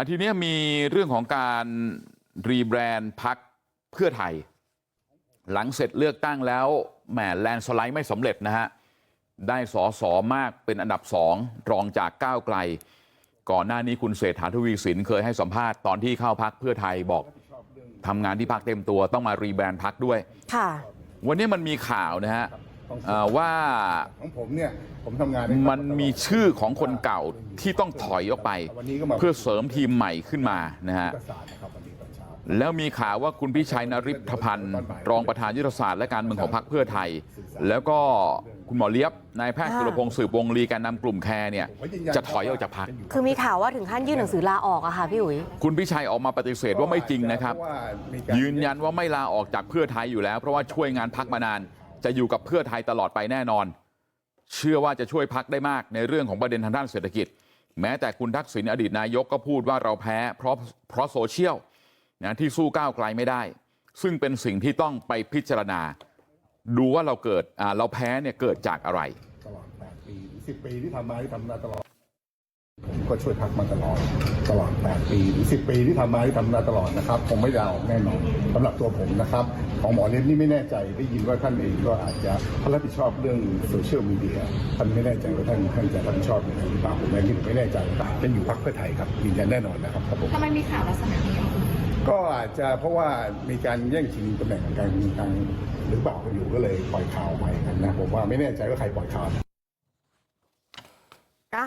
อาทีเนี้ยมีเรื่องของการรีแบรนด์พักเพื่อไทยหลังเสร็จเลือกตั้งแล้วแหมแลนด์สไลด์ไม่สำเร็จนะฮะได้สอสอมากเป็นอันดับสองรองจากก้าวไกลก่อนหน้านี้คุณเศรษฐาทวีสินเคยให้สัมภาษณ์ตอนที่เข้าพักเพื่อไทยบอกทำงานที่พักเต็มตัวต้องมารีแบรนด์พักด้วยค่ะวันนี้มันมีข่าวนะฮะเอ่อ ว่าของผมเนี่ยผมทำงานใมันมีชื่อของคนเก่าที่ต้องถอยออกไปวันนี้ก็มาเพื่อเสริมทีมใหม่ขึ้นมานะฮะเอกสารนะครับวันนี้ตอนเช้าแล้วมีข่าวว่าคุณพิชัยนริพพันธ์รองประธานยุทธศาสตร์และการเมืองของพรรคเพื่อไทย แล้วก็คุณหมอเลียบนายแพทย์อ่าสุรพงศ์สืบวงลีแการนำกลุ่มแคร์เนี่ยจะถอยออกจากพรรคคือมีข่าวว่าถึงขั้นยื่นหนังสือลาออกอะค่ะพี่อุ๋ยคุณพิชัยออกมาปฏิเสธว่าไม่จริงนะครับเพาว่ามีการยืนยันว่าไม่ลาออกจากเพื่อไทยอยู่แล้ว เพราะว่าช่วยงานพักมานาน จะอยู่กับเพื่อไทยตลอดไปแน่นอนเชื่อว่าจะช่วยพักได้มากในเรื่องของประเด็นทางด้านเศรษฐกิจแม้แต่คุณทักษิณอดีตนายกก็พูดว่าเราแพ้เพราะเพราะโซเชียลนะที่สู้ก้าวไกลไม่ได้ซึ่งเป็นสิ่งที่ต้องไปพิจารณาดูว่าเราเกิดเราแพ้เนี่ยเกิดจากอะไร ก็ช่วยพักมาตลอดตลอด 8 ปีหรือ 10 ปีที่ทำมาที่ทำมาตลอดนะครับคงไม่ยาวแน่นอนสำหรับตัวผมนะครับ ของหมอเล่นนี่ไม่แน่ใจได้ยินว่าท่านเองก็อาจจะท่านรับผิดชอบเรื่องโซเชียลมีเดียท่านไม่แน่ใจว่าท่านท่านจะรับผิดชอบอย่างไรหรือเปล่าผมเองนี่ผมไม่แน่ใจจะอยู่พักเพื่อไทยครับยืนยันแน่นอนนะครับครับผมทำไมมีข่าวลักษณะนี้ออกมาก็อาจจะเพราะว่ามีการแย่งชิงตำแหน่งการทางหรือเปล่ากันอยู่ก็เลยปล่อยข่าวไปกันนะผมว่าไม่แน่ใจว่าใครปล่อยข่าวอะ